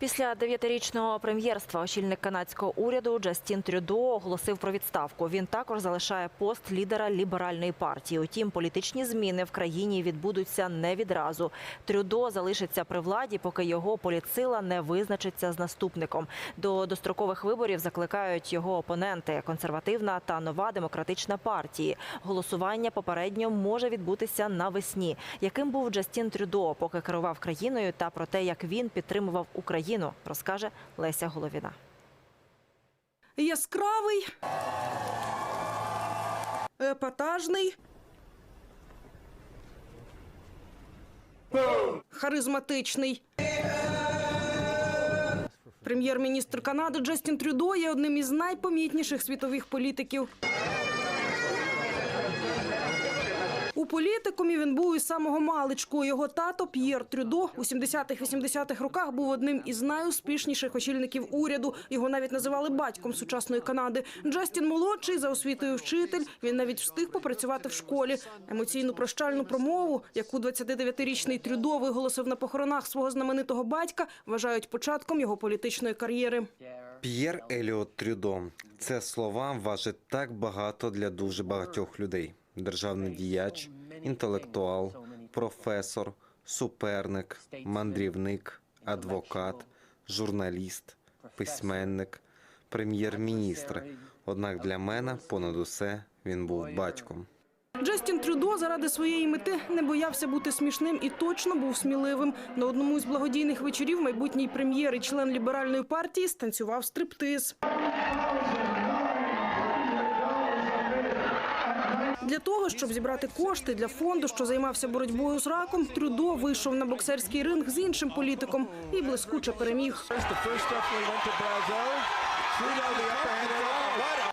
Після дев'ятирічного прем'єрства очільник канадського уряду Джастін Трюдо оголосив про відставку. Він також залишає пост лідера ліберальної партії. Утім, політичні зміни в країні відбудуться не відразу. Трюдо залишиться при владі, поки його політсила не визначиться з наступником. До дострокових виборів закликають його опоненти консервативна та нова демократична партії. Голосування попередньо може відбутися навесні. Яким був Джастін Трюдо, поки керував країною, та про те, як він підтримував Україну, розкаже Леся Головіна. Яскравий, епатажний, харизматичний. Прем'єр-міністр Канади Джастін Трюдо є одним із найпомітніших світових політиків. У політикумі він був із самого маличку. Його тато П'єр Трюдо у 70-х-80-х роках був одним із найуспішніших очільників уряду. Його навіть називали батьком сучасної Канади. Джастін молодший за освітою вчитель. Він навіть встиг попрацювати в школі. Емоційну прощальну промову, яку 29-річний Трюдо виголосив на похоронах свого знаменитого батька, вважають початком його політичної кар'єри. П'єр Еліот Трюдо. Це слова важить так багато для дуже багатьох людей. Державний діяч, інтелектуал, професор, суперник, мандрівник, адвокат, журналіст, письменник, прем'єр-міністр. Однак для мене понад усе він був батьком. Джастін Трюдо заради своєї мети не боявся бути смішним і точно був сміливим. На одному з благодійних вечорів майбутній прем'єр і член ліберальної партії станцював стриптиз. Для того, щоб зібрати кошти для фонду, що займався боротьбою з раком, Трюдо вийшов на боксерський ринг з іншим політиком і блискуче переміг.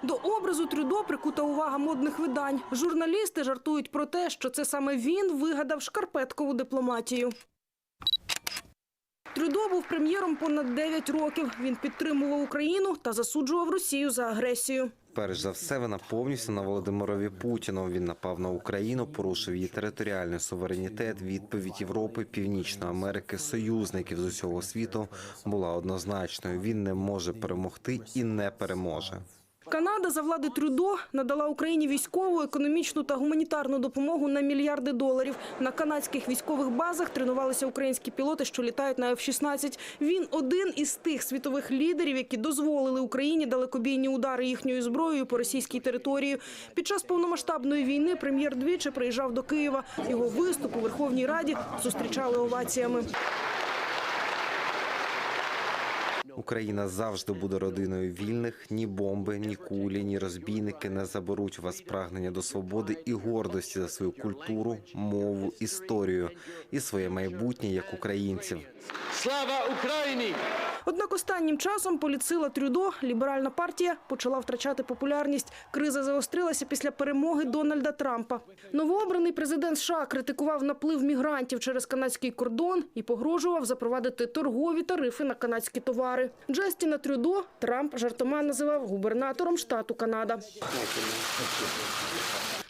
До образу Трюдо прикута увага модних видань. Журналісти жартують про те, що це саме він вигадав шкарпеткову дипломатію. Трюдо був прем'єром понад 9 років. Він підтримував Україну та засуджував Росію за агресію. Перш за все, вона повністю на Володимирові Путіну. Він напав на Україну, порушив її територіальний суверенітет. Відповідь Європи, Північної Америки, союзників з усього світу була однозначною. Він не може перемогти і не переможе. Канада за влади Трюдо надала Україні військову, економічну та гуманітарну допомогу на мільярди доларів. На канадських військових базах тренувалися українські пілоти, що літають на F-16. Він один із тих світових лідерів, які дозволили Україні далекобійні удари їхньою зброєю по російській території. Під час повномасштабної війни прем'єр двічі приїжджав до Києва. Його виступ у Верховній Раді зустрічали оваціями. Україна завжди буде родиною вільних. Ні бомби, ні кулі, ні розбійники не заберуть у вас прагнення до свободи і гордості за свою культуру, мову, історію і своє майбутнє як українців. Слава Україні! Однак останнім часом політсила Трюдо, ліберальна партія, почала втрачати популярність. Криза загострилася після перемоги Дональда Трампа. Новообраний президент США критикував наплив мігрантів через канадський кордон і погрожував запровадити торгові тарифи на канадські товари. Джастіна Трюдо Трамп жартома називав губернатором штату Канада.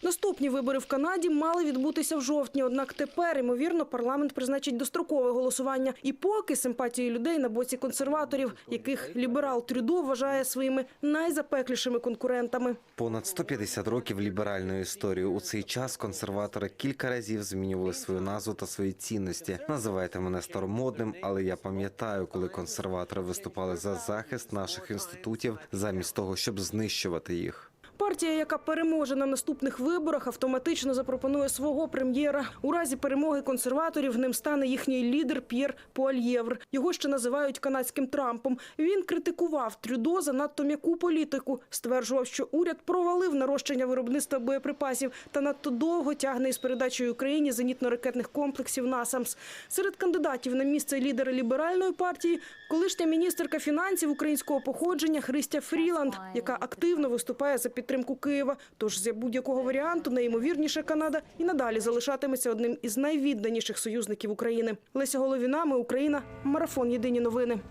Наступні вибори в Канаді мали відбутися в жовтні. Однак тепер, ймовірно, парламент призначить дострокове голосування. І поки симпатії людей на боці консерваторів, яких ліберал Трюдо вважає своїми найзапеклішими конкурентами. Понад 150 років ліберальної історії. У цей час консерватори кілька разів змінювали свою назву та свої цінності. Називайте мене старомодним, але я пам'ятаю, коли консерватори виступали за захист наших інститутів, замість того, щоб знищувати їх. Партія, яка переможе на наступних виборах, автоматично запропонує свого прем'єра. У разі перемоги консерваторів ним стане їхній лідер П'єр Пуальєвр. Його ще називають канадським Трампом. Він критикував Трюдо за надто м'яку політику. Стверджував, що уряд провалив нарощення виробництва боєприпасів та надто довго тягне із передачею Україні зенітно-ракетних комплексів НАСАМС. Серед кандидатів на місце лідера ліберальної партії колишня міністерка фінансів українського походження Христя Фріланд, яка активно виступає за підтримку Києва. Тож з будь-якого варіанту найімовірніше Канада і надалі залишатиметься одним із найвідданіших союзників України. Леся Головіна, ми Україна, марафон Єдині новини.